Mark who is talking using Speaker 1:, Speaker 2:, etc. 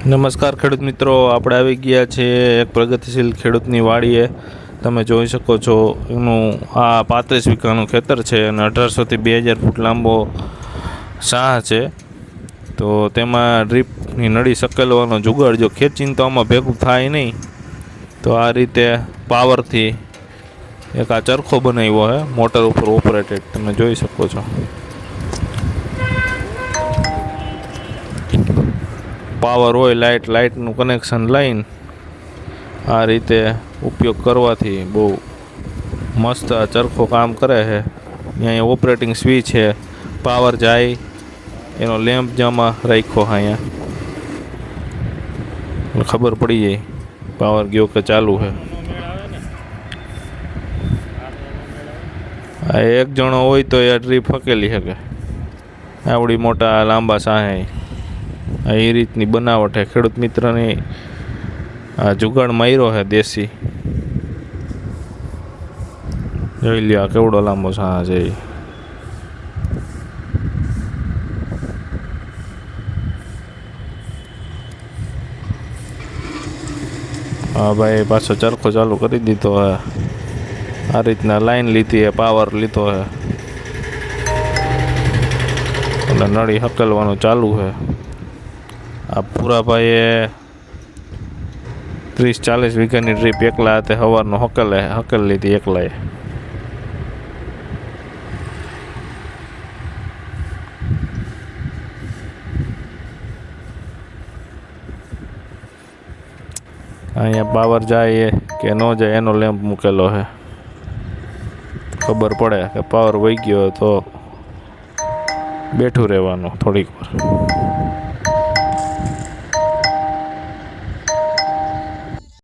Speaker 1: નમસ્કાર ખેડૂત મિત્રો, આપણે આવી ગયા છીએ એક પ્રગતિશીલ ખેડૂતની વાડીએ. તમે જોઈ શકો છો, એનું આ પાંત્રીસ વીઘાનું ખેતર છે અને અઢારસોથી બે હજાર ફૂટ લાંબો શાહ છે. તો તેમાં ડ્રીપની નળી સકેલવાનો જુગાડ જો ખેંચીને તો ભેગું થાય નહીં. તો આ રીતે પાવરથી એક આ ચરખો બનાવ્યો છે મોટર ઉપર ઓપરેટેડ તમે જોઈ શકો છો. પાવર હોય લાઇટ લાઇટનું કનેક્શન લઈને આ રીતે ઉપયોગ કરવાથી બહુ મસ્ત ચરખો કામ કરે છે. અહીંયા ઓપરેટિંગ સ્વિચ છે પાવર જાય, એનો લેમ્પ જમા રાખ્યો અહીંયા. ખબર પડી જાય પાવર ગયો કે ચાલુ છે. એક જણો હોય તો એ ટ્રીપ ફકેલી શકે. આવડી મોટા લાંબા સાહે. એ રીતની બનાવટ છે. ખેડૂત મિત્રની આ જુગાડ માર્યો છે દેશી. જોઈ લ્યો કેવડો લાંબો સા છે હા ભાઈ, પાછો ચરખો ચાલુ કરી દીધો હે આ રીતના લાઈન લીધી હે પાવર લીધો હે એટલે નળી હકેલવાનું ચાલુ છે. આ પૂરાભાઈએ ત્રીસ ચાલીસ વીઘાની ટ્રીપ એકલા હાથે સવારનો હકલે, હકલ લીધી એકલાએ. અહીંયા પાવર જાય કે ન જાય એનો લેમ્પ મૂકેલો છે. ખબર પડે કે પાવર વહી ગયો તો બેઠું રહેવાનું થોડીક વાર.